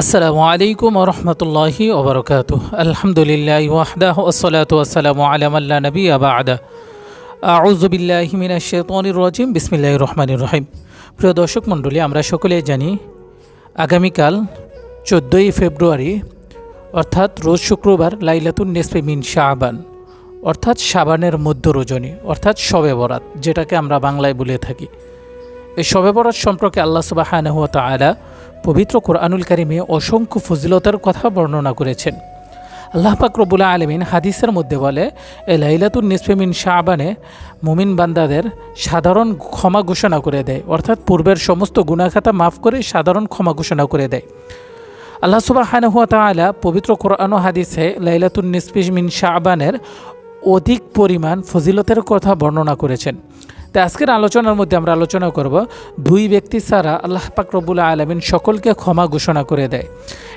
আসসালামু আলাইকুম রহমতুল্লাহি ওবরকাত আলহামদুলিল্লাহ ওয়াহদাহ ওসলাত ওয়াসালাম আলাম আল্লাহ নবী আবাদা আউজুবিল্লাহি মিনাশ শাইতানির রাজিম। বিসমিল্লাহির রহমানির রহিম। প্রিয় দর্শক মণ্ডলী, আমরা সকলে জানি আগামীকাল চোদ্দোই ফেব্রুয়ারি, অর্থাৎ রোজ শুক্রবার লাইলাতুন নেসফে মিন শাহবান অর্থাৎ শাবানের মধ্য রজনী, অর্থাৎ শবে বরাত, যেটাকে আমরা বাংলায় বলে থাকি। এই শবে বরাত সম্পর্কে আল্লাহ সুবাহানহ তালা পবিত্র কোরআনুল কারিমে অসংখ্য ফজিলতার কথা বর্ণনা করেছেন। আল্লাহ রবুল্লা আলমিন হাদিসের মধ্যে বলে, এ লাইলাতুল নিসফেমিন শাহবানে মুমিন বান্দাদের সাধারণ ক্ষমা ঘোষণা করে দেয়। অর্থাৎ পূর্বের সমস্ত গুণাখাতা মাফ করে সাধারণ ক্ষমা ঘোষণা করে দেয়। আল্লাহ সুবাহানহ তালা পবিত্র কোরআন হাদিসে লাইলাতুল নিসফিমিন শাহবানের অধিক পরিমাণ ফজিলতের কথা বর্ণনা করেছেন। তো আজকের আলোচনার মধ্যে আমরা আলোচনা করব, দুই ব্যক্তি ছাড়া আল্লাহ পাক রব্বুল আলমিন সকলকে ক্ষমা ঘোষণা করে দেয়।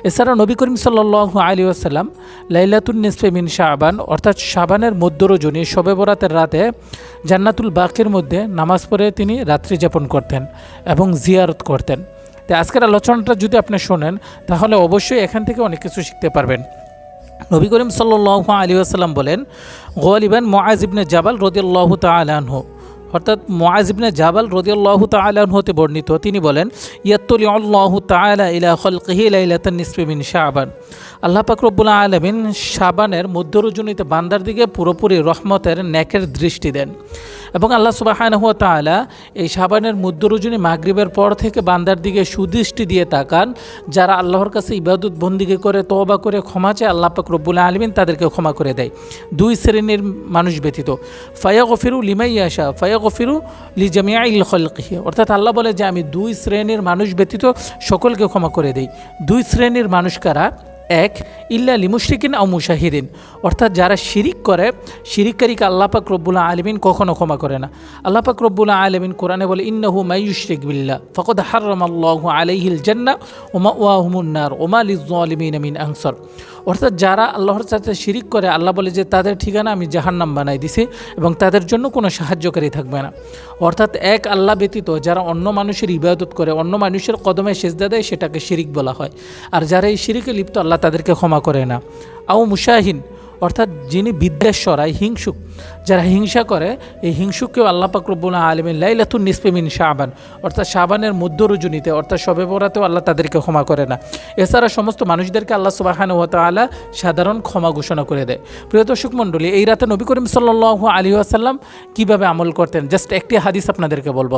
এছাড়া নবী করিম সাল্লাহ আলী আসাল্লাম লাইলাতুল নিসফে মিন শাহবান অর্থাৎ শাবানের মধ্য রজনী শবে বরাতের রাতে জান্নাতুল বাকের মধ্যে নামাজ পড়ে তিনি রাত্রি যাপন করতেন এবং জিয়ারত করতেন। তো আজকের আলোচনাটা যদি আপনি শোনেন, তাহলে অবশ্যই এখান থেকে অনেক কিছু শিখতে পারবেন। নবী করিম সাল্লাহ আলী আসাল্লাম বলেন গোয়ালিবান মোয়াজিবনে জাবাল রদিয়াল্লাহ তালাহ অর্থাৎ মোয়াজিবনে জাবাল রদিয়াল্লাহ তালাহ হতে বর্ণিত। তিনি বলেন ইয়াত্তলি আল্লাহ তালা ইলা শাহবান আল্লাহ পাকরবুল্লা আলমিন শাবানের মধ্যরজনীতে বান্দার দিকে পুরোপুরি রহমতের ন্যাকের দৃষ্টি দেন। এবং আল্লাহ সুবাহানহুয়া তালা এই সাবানের মধ্যরজনী মাগরিবের পর থেকে বান্দার দিকে সুদৃষ্টি দিয়ে তাকান, যারা আল্লাহর কাছে ইবাদত বন্দিকে করে তবা করে, ক্ষমা চায়, আল্লাহ পাক রব্বুল আলমিন তাদেরকে ক্ষমা করে দেয়। দুই শ্রেণির মানুষ ব্যতীত। ফায়া গফিরু লিমাই আসা ফায়া গফিরু লি জামিয়া ইল অর্থাৎ আল্লাহ বলে যে, আমি দুই শ্রেণির মানুষ ব্যতীত সকলকে ক্ষমা করে দেই। দুই শ্রেণির মানুষ কারা? এক, ইল্লা লিমুশরিকিন আও মুশাহিদিন। অর্থাৎ যারা শিরিক করে, শিরিককারীকে আল্লাহ পাক রব্বুল্লাহ আলমিন কখনো ক্ষমা করে না। আল্লাহ পাক রব্বুল্লাহ আলমিন কোরআনে বলে, ইন্নাহু মাইয়ুশরিক বিল্লাহ, ফকদ হাররাম আল্লাহ আলাইহিল জান্না ওমা ওয়াহুমুন্নার ওমা লিজলিমিন মিন আনসর। অর্থাৎ যারা আল্লাহর সাথে শিরিক করে, আল্লাহ বলে যে, তাদের ঠিকানা আমি জাহান্নাম বানাই দিছি এবং তাদের জন্য কোনো সাহায্যকারী থাকবে না। অর্থাৎ এক, আল্লাহ ব্যতীত যারা অন্য মানুষের ইবাদত করে, অন্য মানুষের কদমে সেজদা দেয়, সেটাকে শিরিক বলা হয়। আর যারা এই শিরিকে লিপ্ত, আল্লাহ তাদেরকে ক্ষমা করে না। আও মুশাহিন, অর্থাৎ যিনি বিদ্বেশ্বরায় হিংসুক, যারা হিংসা করে, এই হিংসুককেও আল্লাহ পাকরবুল্লাহ আলমিন লাইলাতুন নিসপেমিন শাহবান অর্থাৎ শাহবানের মধ্য রজনীতে, অর্থাৎ সবে বরাতেও আল্লাহ তাদেরকে ক্ষমা করে না। এছাড়া সমস্ত মানুষদেরকে আল্লাহ সুবাহান ওয়াতালা সাধারণ ক্ষমা ঘোষণা করে দেয়। প্রিয় দর্শক মণ্ডলী, এই রাতে নবী করিম সাল্লাহ আলী আসাল্লাম কীভাবে আমল করতেন? জাস্ট একটি হাদিস আপনাদেরকে বলব।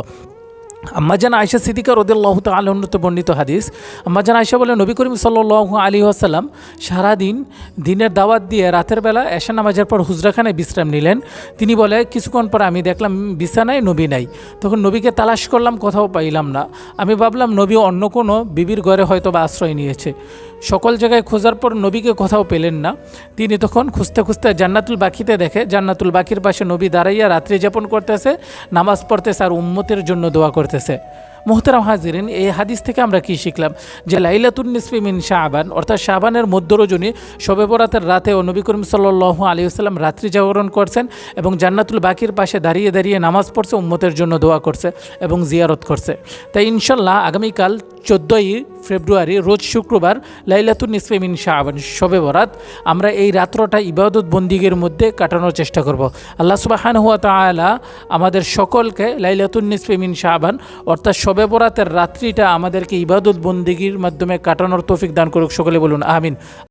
আম্মাজান আয়সা সিদ্দিকা রদুল্লাহ তালতে বর্ণিত হাদিস। আম্মাজান আয়সা বলে নবী করিম সাল্লাহ আলী আসাল্লাম সারাদিন দিনের দাওয়াত দিয়ে রাতের বেলা এশা নামাজের পর হুজরাখানায় বিশ্রাম নিলেন। তিনি বলে, কিছুক্ষণ পর আমি দেখলাম বিছানায় নবী নাই। তখন নবীকে তালাশ করলাম, কোথাও পাইলাম না। আমি ভাবলাম নবী অন্য কোনো বিবির ঘরে হয়তো বা আশ্রয় নিয়েছে। সকল জায়গায় খোঁজার পর নবীকে কোথাও পেলেন না। তিনি তখন খুঁজতে খুঁজতে জান্নাতুল বাকিতে দেখে, জান্নাতুল বাকির পাশে নবী দাঁড়াইয়া রাত্রি যাপন করতেছে, নামাজ পড়তেছে আর উম্মতের জন্য দোয়া করতেছে। 先生。মোহতারাম হাজিরিন, এই হাদিস থেকে আমরা কি শিখলাম? যে লাইলাতুন নিসফি মিন শাহবান অর্থাৎ শাহবানের মধ্য রজনী শবে বরাতের রাতে ও নবী করিম সাল্লাহ আলী সাল্লাম রাত্রি জাগরণ করছেন এবং জান্নাতুল বাকির পাশে দাঁড়িয়ে দাঁড়িয়ে নামাজ পড়ছে, উম্মতের জন্য দোয়া করছে এবং জিয়ারত করছে। তাই ইনশাল্লাহ আগামীকাল চোদ্দোই ফেব্রুয়ারি, রোজ শুক্রবার লাইলাতুন নিসফে মিন শাহবান শবে বরাত, আমরা এই রাত্রটা ইবাদত বন্দিগের মধ্যে কাটানোর চেষ্টা করব। আল্লাহ সুবাহান হুয়া তালা আমাদের সকলকে লাইলাতুন নিসফে মিন শাহবান অর্থাৎ শবে বরাতের রাত্রিটা আমাদেরকে ইবাদত বন্দিগির মাধ্যমে কাটানোর তৌফিক দান করুক। সকলে বলুন আমিন।